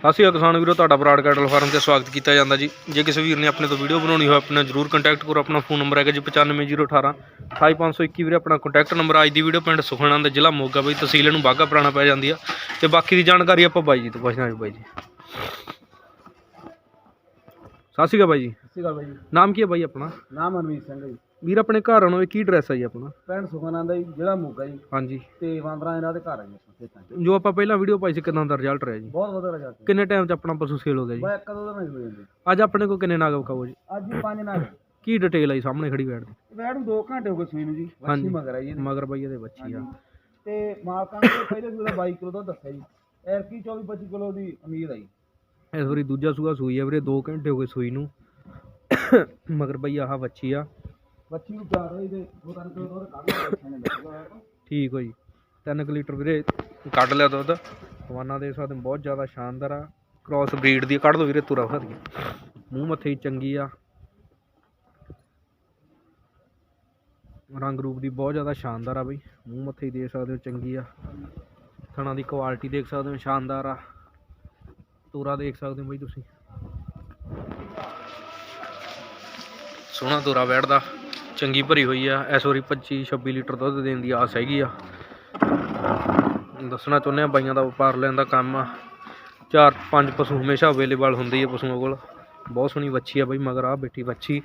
ਸਤਿ ਸ਼੍ਰੀ ਅਕਾਲ ਕਿਸਾਨ ਵੀਰੋ ਤੁਹਾਡਾ ਬਰਾਡ ਕੈਟਲ ਫਾਰਮ ਤੇ ਸਵਾਗਤ ਕੀਤਾ ਜਾਂਦਾ ਜੀ। ਜੇ ਕਿਸੇ ਵੀਰ ਨੇ ਆਪਣੇ ਤੋਂ ਵੀਡੀਓ ਬਣਾਉਣੀ ਹੋਵੇ ਆਪਣਾ ਜਰੂਰ ਕੰਟੈਕਟ ਕਰੋ ਆਪਣਾ ਫੋਨ ਨੰਬਰ ਹੈਗਾ ਜੀ 95018 28521 ਵੀਰੇ ਆਪਣਾ ਕੰਟੈਕਟ ਨੰਬਰ ਅੱਜ ਦੀ ਵੀਡੀਓ ਪਿੰਡ ਸੁਖਣਾ ਦਾ ਜ਼ਿਲ੍ਹਾ ਮੋਗਾ ਬਈ ਤਹਿਸੀਲ ਨੂੰ ਬਾਗਾ ਪੁਰਾਣਾ ਪੈ ਜਾਂਦੀ ਆ। ਤੇ ਬਾਕੀ ਦੀ ਜਾਣਕਾਰੀ ਆਪਾਂ ਬਾਈ ਜੀ ਤੋਂ ਪੁੱਛਣਾ ਜੀ ਬਾਈ ਜੀ। ਸਤਿ ਸ਼੍ਰੀ ਅਕਾਲ ਬਾਈ ਜੀ। ਸਤਿ ਸ਼੍ਰੀ ਅਕਾਲ ਬਾਈ ਜੀ। ਨਾਮ ਕੀ ਹੈ ਬਾਈ ਆਪਣਾ? ਨਾਮ ਅਨਵੀਰ ਸਿੰਘ ਜੀ। ਵੀਰ ਆਪਣੇ ਘਰ ਆਉਣਾ ਕੀ ਐਡਰੈਸ ਹੈ ਜੀ ਆਪਣਾ? ਪਿੰਡ ਸੁਖਨੰਦ ਹੈ ਜੀ ਜ਼ਿਲ੍ਹਾ ਮੋਗਾ ਜੀ। ਹਾਂਜੀ। ਤੇ ਵਾਂਦਰਾ ਇਹਨਾਂ ਦੇ ਘਰ ਹੈ ਜੀ ਖੇਤਾਂ 'ਚ। ਜੋ ਆਪਾਂ ਪਹਿਲਾਂ ਵੀਡੀਓ ਪਾਈ ਸੀ ਕਿਦਾਂ ਦਾ ਰਿਜ਼ਲਟ ਰਿਹਾ ਜੀ? ਬਹੁਤ ਵਧੀਆ ਸੀ ਕਿੰਨੇ ਟਾਈਮ 'ਚ ਆਪਣਾ ਪਸ਼ੂ ਸੇਲ ਹੋ ਗਿਆ ਜੀ? ਬਈ ਇੱਕ ਦੋ ਦਿਨ ਹੋ ਜਾਂਦੇ ਅੱਜ ਆਪਣੇ ਕੋਲ ਕਿੰਨੇ ਨਾਗ ਵਿਖਾਓ ਜੀ? ਅੱਜ ਹੀ ਪੰਜ ਨਾਲ ਕੀ ਡਿਟੇਲ ਆਈ ਸਾਹਮਣੇ ਖੜੀ ਬੈਠ ਦੀ? ਵੈੜ ਨੂੰ 2 ਘੰਟੇ ਹੋ ਗਏ ਸੂਈ ਨੂੰ ਜੀ। ਵੱਛੀ ਮਗਰ ਆਈ ਇਹਦੀ। ਮਗਰ ਬਈ ਇਹਦੇ ਬੱਚੀ ਆ। ਤੇ ਮਾਲਕਾਂ ਨੇ ਪਹਿਲੇ ਸੂਏ ਦਾ 22 ਕਿਲੋ ਦਾ ਦੱਸਿਆ ਜੀ। ਐਰ ਕੀ 24 25 ਕਿਲੋ ਦੀ ਉਮੀਦ ਆਈ ਇਸ ਵਾਰੀ ਦੂਜਾ ਸੂਆ ਸੂਈ ਆ ਵੀਰੇ 2 ਘੰਟੇ ਹੋ ਗਏ ਸੂਈ ਨੂੰ। ਮਗਰ ਬਈ ਆਹ ਬੱਚੀ ਆ। ਵੱਛੀ ਨੂੰ ਚਾਰ ਰਹੀ ਤੇ ਦੋ ਤਿੰਨ ਕਿਲੋ ਦੁੱਧ ਕੱਢ ਲਿਆ ਬੱਚਿਆਂ ਨੇ ਦੱਸਿਆ ਠੀਕ ਹੋ ਜੀ 3 ਲੀਟਰ ਵੀਰੇ ਕੱਢ ਲਿਆ ਦੁੱਧ। ਹਵਾਨਾ ਦੇ ਸਕਦੇ ਹੋ, ਬਹੁਤ ਜ਼ਿਆਦਾ ਸ਼ਾਨਦਾਰ ਆ। ਕ੍ਰਾਸ ਬਰੀਡ ਦੀ ਕੱਢ ਦੋ ਵੀਰੇ ਤੁਰਾ ਫਰ ਮੂੰਹ ਮੱਥੇ ਚੰਗੀ ਆ। ਰੰਗ ਰੂਪ ਦੀ ਬਹੁਤ ਜ਼ਿਆਦਾ ਸ਼ਾਨਦਾਰ ਆ ਬਈ। ਮੂੰਹ ਮੱਥੇ ਹੀ ਦੇਖ ਸਕਦੇ ਹੋ ਚੰਗੀ ਆ। ਥਣਾ ਦੀ ਕੁਆਲਿਟੀ ਦੇਖ ਸਕਦੇ ਹੋ ਸ਼ਾਨਦਾਰ ਆ। ਤੋਰਾ ਦੇਖ ਸਕਦੇ ਹੋ ਬਈ ਤੁਸੀਂ। ਸੋਹਣਾ ਤੋਰਾ ਬੈਠਦਾ। ਚੰਗੀ ਭਰੀ ਹੋਈ ਆ। ਇਸ ਵਾਰੀ 25 26 ਲੀਟਰ ਦੁੱਧ ਦੇਣ ਦੀ ਆਸ ਹੈਗੀ ਆ। ਦੱਸਣਾ ਚਾਹੁੰਦੇ ਆ ਬਾਈਆਂ ਦਾ ਵਪਾਰ ਲੈਣ ਦਾ ਕੰਮ ਆ। ਚਾਰ ਪੰਜ ਪਸ਼ੂ ਹਮੇਸ਼ਾ ਅਵੇਲੇਬਲ ਹੁੰਦੇ ਆ ਪਸ਼ੂਆਂ ਕੋਲ। ਬਹੁਤ ਸੋਹਣੀ ਵੱਛੀ ਆ ਬਈ ਮਗਰ ਆ ਬੈਠੀ ਵੱਛੀ।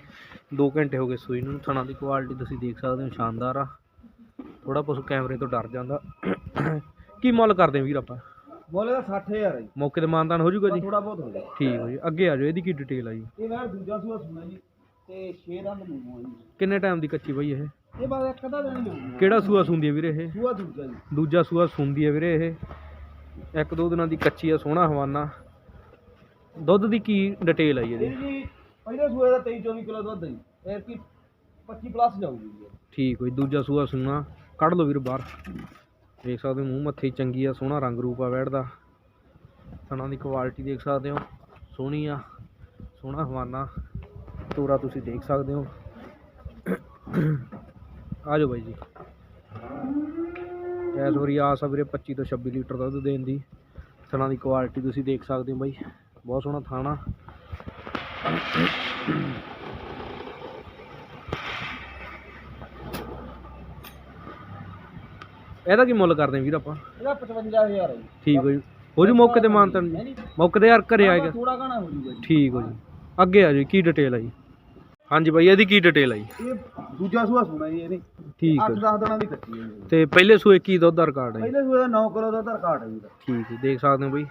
2 ਘੰਟੇ ਹੋ ਗਏ ਸੂਈ ਨੂੰ। ਥਣਾ ਦੀ ਕੁਆਲਿਟੀ ਤੁਸੀਂ ਦੇਖ ਸਕਦੇ ਹੋ ਸ਼ਾਨਦਾਰ ਆ। ਥੋੜਾ ਪਸ਼ੂ ਕੈਮਰੇ ਤੋਂ ਡਰ ਜਾਂਦਾ। ਕੀ ਮੁੱਲ ਕਰਦੇ ਵੀਰ ਆਪਾਂ? ਬੋਲੇ ਦਾ 60000 ਹੈ ਜੀ। ਮੌਕੇ ਤੇ ਮਾਨਦਾਨ ਹੋ ਜਾਊਗਾ ਜੀ? ਥੋੜਾ ਬਹੁਤ ਹੋ ਗਿਆ। ਠੀਕ ਹੋ ਜੀ। ਅੱਗੇ ਆ ਜਾਓ ਇਹਦੀ ਕੀ ਡਿਟੇਲ ਆ ਜੀ? ਇਹ ਵੈੜ ਦੂਜਾ ਸੂਆ ਸੁਣਾ ਜੀ। ਤੇ 6 ਦੰਦ ਮੂੰਹ ਹੈ ਜੀ ਕਿੰਨੇ ਟਾਈਮ ਦੀ ਕੱਚੀ ਬਈ ਇਹ? ਇਹ ਬਾਅਦ ਇੱਕ ਅੱਧਾ ਦਿਨ ਹੋਊਗਾ। ਕਿਹੜਾ ਸੂਆ ਸੁੰਦੀ ਹੈ ਵੀਰੇ ਇਹ? ਸੂਆ ਦੂਜਾ ਜੀ। ਦੂਜਾ ਸੂਆ ਸੁੰਦੀ ਹੈ ਵੀਰੇ ਇਹ। ਇੱਕ ਦੋ ਦਿਨਾਂ ਦੀ ਕੱਚੀ ਆ ਸੋਹਣਾ ਹਵਾਨਾ। ਦੁੱਧ ਦੀ ਕੀ ਡਿਟੇਲ ਆਈ ਇਹਦੀ? ਜੀ ਪਹਿਲੇ ਸੂਏ ਦਾ 23 24 ਕਿਲੋ ਦੁੱਧ ਹੈ ਜੀ। ਫੇਰ ਕੀ 25 ਪਲੱਸ ਜਾਊਗੀ ਜੀ। ਠੀਕ ਹੋਈ ਦੂਜਾ ਸੂਆ ਸੁਣਾ। ਕੱਢ ਲਓ ਵੀਰ ਬਾਹਰ। ਦੇਖ ਸਕਦੇ ਹੋ ਮੂੰਹ ਮੱਥੇ ਚੰਗੀ ਆ ਸੋਹਣਾ ਰੰਗ ਰੂਪ ਆ ਬੈਠਦਾ। ਥਣਾ ਦੀ ਕੁਆਲਿਟੀ ਦੇਖ ਸਕਦੇ ਹੋ। ਸੋਹਣੀ ਆ ਸੋਹਣਾ ਹਵਾਨਾ। ਤੋਰਾ ਤੁਸੀਂ ਦੇਖ ਸਕਦੇ ਹੋ। ਆ ਜਾਓ ਬਾਈ ਜੀ। ਇਸ ਵਾਰੀ ਆਸ ਆ ਵੀਰੇ 25 ਤੋਂ 26 ਲੀਟਰ ਦੁੱਧ ਦੇਣ ਦੀ। ਥਣਾ ਦੀ ਕੁਆਲਿਟੀ ਤੁਸੀਂ ਦੇਖ ਸਕਦੇ ਹੋ ਬਾਈ। ਬਹੁਤ ਸੋਹਣਾ ਥਾਣਾ। ਇਹਦਾ ਕੀ ਮੁੱਲ ਕਰਦੇ ਵੀਰ ਆਪਾਂ? ਇਹਦਾ 55000 ਹੈ ਠੀਕ ਹੋ ਜੀ। ਹੋ ਜੂ ਮੌਕੇ ਤੇ ਮਾਨਤਨ ਜੀ। ਮੌਕੇ ਤੇ ਯਾਰ ਘਰੇ ਆਏਗਾ ਥੋੜਾ ਘਣਾ ਹੋ ਜੂਗਾ ਜੀ। ਠੀਕ ਹੋ ਜੀ। ਅੱਗੇ ਆ ਜੀ ਕੀ ਡਿਟੇਲ ਆ ਜੀ? ਹਾਂਜੀ ਬਾਈ ਇਹਦੀ ਕੀ ਡਿਟੇਲ ਆ ਜੀ? ਇਹ ਦੂਜਾ ਸੂਆ ਸੁਣਾ ਜੀ ਇਹਨੇ ਠੀਕ ਹੋ 8 ਜੀ। 10 ਦਿਨਾਂ ਦੀ ਕੱਚੀ ਹੈ। ਜੀ ਤੇ ਪਹਿਲੇ ਸੂਏ ਕੀ ਦੁੱਧ ਦਾ ਰਿਕਾਰਡ ਹੈ ਜੀ? ਪਹਿਲੇ ਸੂਏ ਦਾ 9 ਕਿਲੋ ਦਾ ਆਧਾਰ ਕਾਰਡ ਹੈ ਜੀ ਇਹਦਾ। ਠੀਕ ਹੈ ਦੇਖ ਸਕਦੇ ਹੋ ਬਈ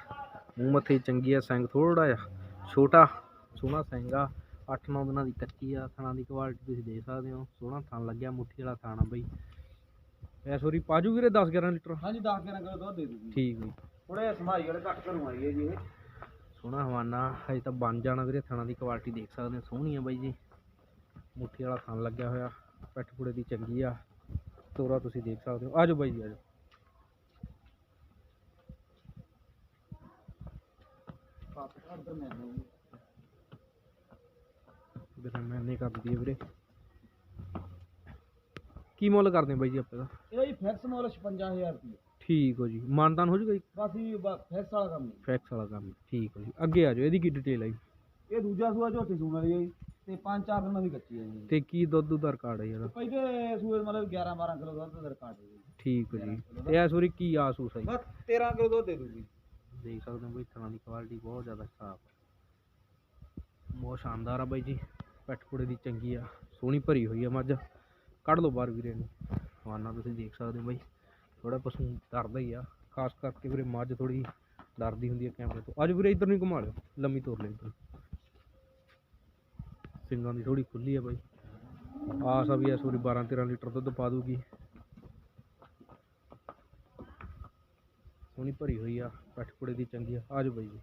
ਮੂੰਹ ਮੱਥੇ ਚੰਗੀ ਆ ਸਿੰਘ ਥੋੜਾ ਜਿਹਾ ਛੋਟਾ ਸੋਹਣਾ ਆ। 8-9 ਦਿਨਾਂ ਦੀ ਕੱਚੀ ਆ ਥਣਾਂ ਦੀ ਕੁਆਲਿਟੀ ਤੁਸੀਂ ਦੇਖ ਸਕਦੇ ਹੋ ਸੋਹਣਾ ਥਣ ਲੱਗਿਆ ਮੁੱਠੀ ਵਾਲਾ ਥਣ ਆ ਬਈ। ਐਸ ਵਾਰੀ ਪਾਜੂ ਵੀਰੇ 10-11 ਲੀਟਰ? ਹਾਂਜੀ 10 11 ਕਿਲੋ ਦੁੱਧ ਦੇ ਦੂਗੀ। ਠੀਕ ਹੋਈ ਥੋੜੇ ਸਮਾਈ ਵਾਲੇ ਘੱਟ ਘਰੋਂ ਆਈ ਹੈ ਜੀ ਇਹ। ਸੋਹਣਾ ਹਵਾਨਾ ਹਜੇ ਤਾਂ ਬਣ ਜਾਣਾ ਵੀਰੇ ਥਣਾਂ ਦੀ ਕੁਆਲਿਟੀ ਦੇਖ ਸਕਦੇ ਹੋ ਸੋਹਣੀ ਆ ਬਾਈ ਜੀ। ਮੁੱਠੀ ਵਾਲਾ ਥਣ ਲੱਗਿਆ ਹੋਇਆ ਪੈਠ ਪੁੜੇ ਦੀ ਚੰਗੀ ਆ ਤੋਰਾ ਤੁਸੀਂ ਦੇਖ ਸਕਦੇ ਹੋ। ਆਜੋ ਬਾਈ ਜੀ ਆਜੋ। ਵੀਰੇ ਮੈਂ ਨਹੀਂ ਕਰਦੀ ਹੈ ਵੀਰੇ। ਕੀ ਮੁੱਲ ਕਰਦੇ ਆ ਬਾਈ ਜੀ ਆਪਾਂ ਦਾ? ਇਹਦਾ ਜੀ ਫਿਕਸ ਮੁੱਲ 56000 ਰੁਪਏ ਠੀਕ ਹੋ ਜੀ। ਮਾਨਦਾਨ ਹੋ ਜੂਗਾ ਜੀ? ਬਸ ਫਿਕਸ ਵਾਲਾ ਕੰਮ ਨਹੀਂ ਫੈਕਸ ਵਾਲਾ ਕੰਮ ਠੀਕ ਹੋ ਜੀ। ਅੱਗੇ ਆ ਜਾਓ ਇਹਦੀ ਕੀ ਡਿਟੇਲ ਹੈ ਜੀ? ਇਹ ਦੂਜਾ ਸੂਆ ਝੋਟੀ ਸੂਣ ਵਾਲੀ ਹੈ ਜੀ। ਤੇ 5-4 ਦਿਨਾਂ ਦੀ ਕੱਚੀ ਹੈ ਜੀ। ਤੇ ਕੀ ਦੁੱਧ ਦਾ ਰਿਕਾਰਡ ਹੈ ਇਹਦਾ ਪਹਿਲੇ ਸੂਏ ਦਾ ਮਤਲਬ 11-12 ਕਿਲੋ ਦੁੱਧ ਦਾ ਰਿਕਾਰਡ ਹੈ ਜੀ। ਠੀਕ ਹੋ ਜੀ। ਤੇ ਇਸ ਵਾਰੀ ਕੀ ਆਸ ਉਸ ਹੈ ਜੀ? ਬਸ 13 ਕਿਲੋ ਦੁੱਧ ਦੇ ਦੂਗੀ। ਦੇਖ ਸਕਦੇ ਹੋ ਬਈ ਥਣਾ ਦੀ ਕੁਆਲਿਟੀ ਬਹੁਤ ਜ਼ਿਆਦਾ ਸਾਫ਼ ਬਹੁਤ ਸ਼ਾਨਦਾਰ ਆ ਬਾਈ ਜੀ। ਪੈਟਪੁੜੇ ਦੀ ਚੰਗੀ ਆ ਸੋਹਣੀ ਭਰੀ ਹੋਈ ਆ ਮੱਝ। ਕੱਢ ਲਓ ਬਾਹਰ ਵੀਰੇ ਨੂੰ ਹਵਾਨਾ ਤੁਸੀਂ ਦੇਖ ਸਕਦੇ ਹੋ ਬਾਈ। ਥੋੜਾ ਪਸ਼ੂ ਡਰਦਾ ਹੀ ਆ। ਖਾਸ ਕਰਕੇ ਵੀਰੇ ਮੱਝ ਥੋੜੀ ਡਰਦੀ ਹੁੰਦੀ ਆ ਕੈਮਰੇ ਤੋਂ। ਅੱਜ ਵੀਰੇ ਇੱਧਰ ਨੂੰ ਘੁਮਾ ਲਿਓ ਲੰਮੀ ਤੋਰ ਲੈ ਇੱਧਰ ਸਿੰਗਾਂ ਦੀ ਥੋੜੀ ਖੁੱਲੀ ਆ ਬਾਈ। ਆਸ ਆ ਵੀ ਇਸ ਵਾਰੀ 12 13 ਲੀਟਰ ਦੁੱਧ ਪਾ ਦੂਗੀ। ਸੋਹਣੀ ਭਰੀ ਹੋਈ ਆ ਪੈਟਪੁੜੇ ਦੀ ਚੰਗੀ ਆ। ਆਜੋ ਬਾਈ ਜੀ।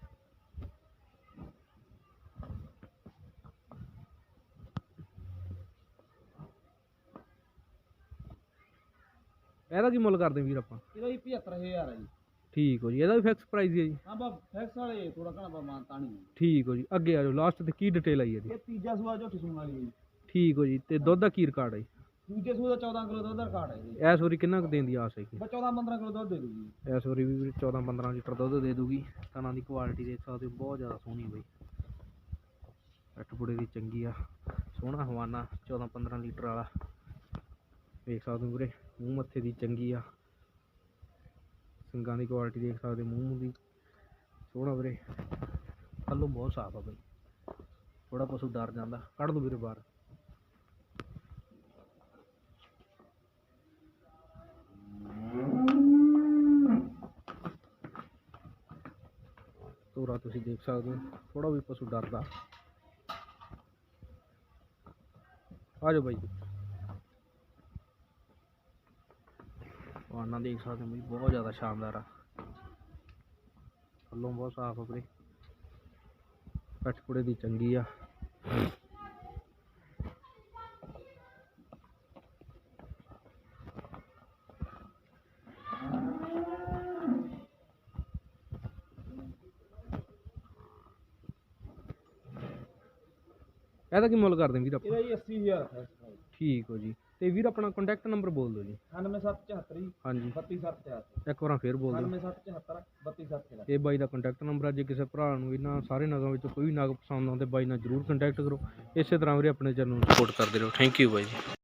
ਇਹਦਾ ਕੀ ਮੁੱਲ ਕਰਦੇ ਵੀਰ ਆਪਾਂ? ਇਹਦਾ ਜੀ 75000 ਹੈ ਜੀ। ਠੀਕ ਹੋ ਜੀ ਇਹਦਾ ਵੀ ਫਿਕਸ ਪ੍ਰਾਈਸ ਹੀ ਜੀ। ਹਾਂ ਬਾ ਫਿਕਸ ਵਾਲੇ ਥੋੜਾ ਘਣਾ ਬਾ ਮਾਨ ਤਾਣੀ ਠੀਕ ਹੋ ਜੀ ਅੱਗੇ ਆ ਜਾਓ ਲਾਸਟ ਤੇ ਕੀ ਡਿਟੇਲ ਆਈ ਹੈ ਜੀ? ਇਹ ਤੀਜਾ ਸੂਆ ਝੋਟੀ ਸੂਣ ਵਾਲੀ ਹੈ ਜੀ। ਠੀਕ ਹੋ ਜੀ ਤੇ ਦੁੱਧ ਦਾ ਕੀ ਰਿਕਾਰਡ ਹੈ ਜੀ? ਦੂਜੇ ਸੂਏ ਦਾ 14 ਕਿਲੋ ਦੁੱਧ ਦਾ ਰਿਕਾਰਡ ਹੈ ਜੀ। ਇਸ ਵਾਰੀ ਕਿੰਨਾ ਕੁ ਦੇਣ ਦੀ ਆਸ ਹੈ ਬਸ 14 15 ਕਿਲੋ ਦੁੱਧ ਦੇ ਦੂਗੀ ਇਸ ਵਾਰੀ ਵੀ 14 15 ਲੀਟਰ ਦੁੱਧ ਦੇ ਦੂਗੀ ਤਨਾਂ ਦੀ ਕੁਆਲਿਟੀ ਦੇਖ ਸਕਦੇ ਹੋ ਬਹੁਤ ਜ਼ਿਆਦਾ ਸੋਹਣੀ ਬਈ। ਅੱਠਪੁੜੇ ਦੀ ਚੰਗੀ ਆ ਸੋਹਣਾ ਹਵਾਨਾ 14 15 ਲੀਟਰ ਵਾਲਾ। ਦੇਖ ਸਕਦੇ ਹੋ ਵੀਰੇ ਮੂੰਹ ਮੱਥੇ ਦੀ ਚੰਗੀ ਆ। ਸਿੰਗਾਂ ਦੀ ਕੁਆਲਿਟੀ ਦੇਖ ਸਕਦੇ, ਮੂੰਹ ਮੂੰਹ ਦੀ। ਸੋਹਣਾ ਵੀਰੇ। ਥੱਲੋਂ ਬਹੁਤ ਸਾਫ਼ ਆ ਬਈ। ਥੋੜਾ ਪਸ਼ੂ ਡਰ ਜਾਂਦਾ। ਕੱਢ ਦੋ ਵੀਰੇ ਬਾਹਰ। ਤੋਰਾ ਤੁਸੀਂ ਦੇਖ ਸਕਦੇ ਹੋ। ਥੋੜਾ ਵੀ ਪਸ਼ੂ ਡਰਦਾ। ਆ ਜਾਓ ਬਾਈ। ਵਾਨਾ ਦੇਖ ਸਕਦੇ ਹੋ ਬਈ ਬਹੁਤ ਜ਼ਿਆਦਾ ਸ਼ਾਨਦਾਰ ਆ। ਥੱਲੋਂ ਬਹੁਤ ਸਾਫ਼ ਆ ਵੀਰੇ। ਕਟਕੁੜੇ ਦੀ ਚੰਗੀ ਆ। ਇਹਦਾ ਕੀ ਮੁੱਲ ਕਰਦੇ ਵੀਰ ਆਪਾਂ? ਇਹਦਾ ਜੀ 80000 ਹੈ ਠੀਕ ਹੋ ਜੀ। ਤੇ ਵੀਰ ਆਪਣਾ ਕੰਟੈਕਟ ਨੰਬਰ ਬੋਲ ਦਿਓ ਜੀ। 9774 ਹਾਂਜੀ। 32774 ਇੱਕ ਵਾਰ ਫੇਰ ਬੋਲ ਦਿਓ। 9774 32774 ਇਹ ਬਾਈ ਦਾ ਕੰਟੈਕਟ ਨੰਬਰ ਆ ਜੇ ਕਿਸੇ ਭਰਾ ਨੂੰ ਇਹਨਾਂ ਸਾਰੇ ਨਗਾਂ ਵਿੱਚੋਂ ਕੋਈ ਨਗ ਪਸੰਦ ਆਉਂਦੇ ਬਾਈ ਨਾਲ ਜਰੂਰ ਕੰਟੈਕਟ ਕਰੋ। ਇਸੇ ਤਰ੍ਹਾਂ ਵੀਰੇ ਆਪਣੇ ਚੈਨਲ ਨੂੰ ਸਪੋਰਟ ਕਰਦੇ ਰਹੋ। ਥੈਂਕ ਯੂ ਬਾਈ ਜੀ।